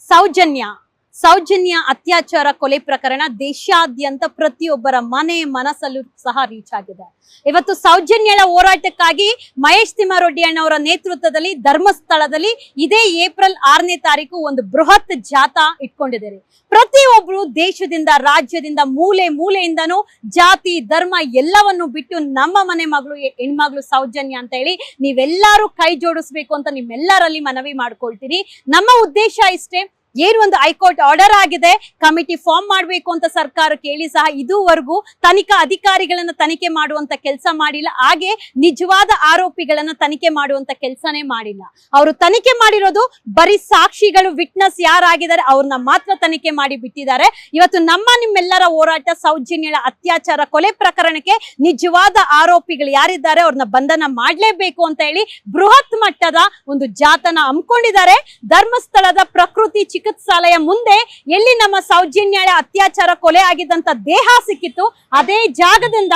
ಸೌಜನ್ಯ ಸೌಜನ್ಯ ಅತ್ಯಾಚಾರ ಕೊಲೆ ಪ್ರಕರಣ ದೇಶಾದ್ಯಂತ ಪ್ರತಿಯೊಬ್ಬರ ಮನೆ ಮನಸ್ಸಲ್ಲೂ ಸಹ ರೀಚ್ ಆಗಿದೆ. ಇವತ್ತು ಸೌಜನ್ಯಳ ಹೋರಾಟಕ್ಕಾಗಿ ಮಹೇಶ್ ತಿಮ್ಮಾರೊಡ್ಡಿ ಅಣ್ಣವರ ನೇತೃತ್ವದಲ್ಲಿ ಧರ್ಮಸ್ಥಳದಲ್ಲಿ ಇದೇ ಏಪ್ರಿಲ್ ಆರನೇ ತಾರೀಕು ಒಂದು ಬೃಹತ್ ಜಾಥಾ ಇಟ್ಕೊಂಡಿದ್ದಾರೆ. ಪ್ರತಿಯೊಬ್ಬರು ದೇಶದಿಂದ, ರಾಜ್ಯದಿಂದ, ಮೂಲೆ ಮೂಲೆಯಿಂದನೂ ಜಾತಿ, ಧರ್ಮ ಎಲ್ಲವನ್ನು ಬಿಟ್ಟು ನಮ್ಮ ಮನೆ ಮಗಳು, ಹೆಣ್ಮಗಳು ಸೌಜನ್ಯ ಅಂತ ಹೇಳಿ ನೀವೆಲ್ಲರೂ ಕೈ ಜೋಡಿಸ್ಬೇಕು ಅಂತ ನಿಮ್ಮೆಲ್ಲರಲ್ಲಿ ಮನವಿ ಮಾಡ್ಕೊಳ್ತೀನಿ. ನಮ್ಮ ಉದ್ದೇಶ ಇಷ್ಟೇ ಏನು ಒಂದು ಹೈಕೋರ್ಟ್ ಆರ್ಡರ್ ಆಗಿದೆ, ಕಮಿಟಿ ಫಾರ್ಮ್ ಮಾಡಬೇಕು ಅಂತ ಸರ್ಕಾರ ಕೇಳಿ ಸಹ ಇದುವರೆಗೂ ತನಿಖಾ ಅಧಿಕಾರಿಗಳನ್ನ ತನಿಖೆ ಮಾಡುವಂತ ಕೆಲಸ ಮಾಡಿಲ್ಲ. ಹಾಗೆ ನಿಜವಾದ ಆರೋಪಿಗಳನ್ನ ತನಿಖೆ ಮಾಡುವಂತ ಕೆಲಸನೇ ಮಾಡಿಲ್ಲ. ಅವರು ತನಿಖೆ ಮಾಡಿರೋದು ಬರೀ ಸಾಕ್ಷಿಗಳು, ವಿಟ್ನೆಸ್ ಯಾರಾಗಿದ್ದಾರೆ ಅವ್ರನ್ನ ಮಾತ್ರ ತನಿಖೆ ಮಾಡಿ ಬಿಟ್ಟಿದ್ದಾರೆ. ಇವತ್ತು ನಮ್ಮ ನಿಮ್ಮೆಲ್ಲರ ಹೋರಾಟ, ಸೌಜನ್ಯಳ ಅತ್ಯಾಚಾರ, ಕೊಲೆ ಪ್ರಕರಣಕ್ಕೆ ನಿಜವಾದ ಆರೋಪಿಗಳು ಯಾರಿದ್ದಾರೆ ಅವ್ರನ್ನ ಬಂಧನ ಮಾಡಲೇಬೇಕು ಅಂತ ಹೇಳಿ ಬೃಹತ್ ಮಟ್ಟದ ಒಂದು ಜಾತನ ಹಮ್ಮಿಕೊಂಡಿದ್ದಾರೆ. ಧರ್ಮಸ್ಥಳದ ಪ್ರಕೃತಿ ಚಿಕಿತ್ಸಾಲಯ ಮುಂದೆ ಎಲ್ಲಿ ನಮ್ಮ ಸೌಜನ್ಯಳ ಅತ್ಯಾಚಾರ ಕೊಲೆ ಆಗಿದ್ದಂತ ದೇಹ ಸಿಕ್ಕಿತ್ತು, ಅದೇ ಜಾಗದಿಂದ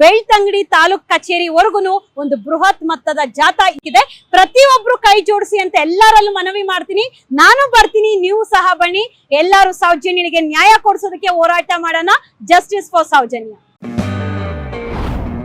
ಬೆಳ್ತಂಗಡಿ ತಾಲೂಕ್ ಕಚೇರಿವರೆಗೂ ಒಂದು ಬೃಹತ್ ಮೊತ್ತದ ಜಾಥಾ ಇದೆ. ಪ್ರತಿಯೊಬ್ರು ಕೈ ಜೋಡಿಸಿ ಅಂತ ಎಲ್ಲರಲ್ಲೂ ಮನವಿ ಮಾಡ್ತೀನಿ. ನಾನು ಬರ್ತೀನಿ, ನೀವು ಸಹ ಬನ್ನಿ. ಎಲ್ಲರೂ ಸೌಜನ್ಯನಿಗೆ ನ್ಯಾಯ ಕೊಡಿಸೋದಕ್ಕೆ ಹೋರಾಟ ಮಾಡೋಣ. Justice for Soujanya.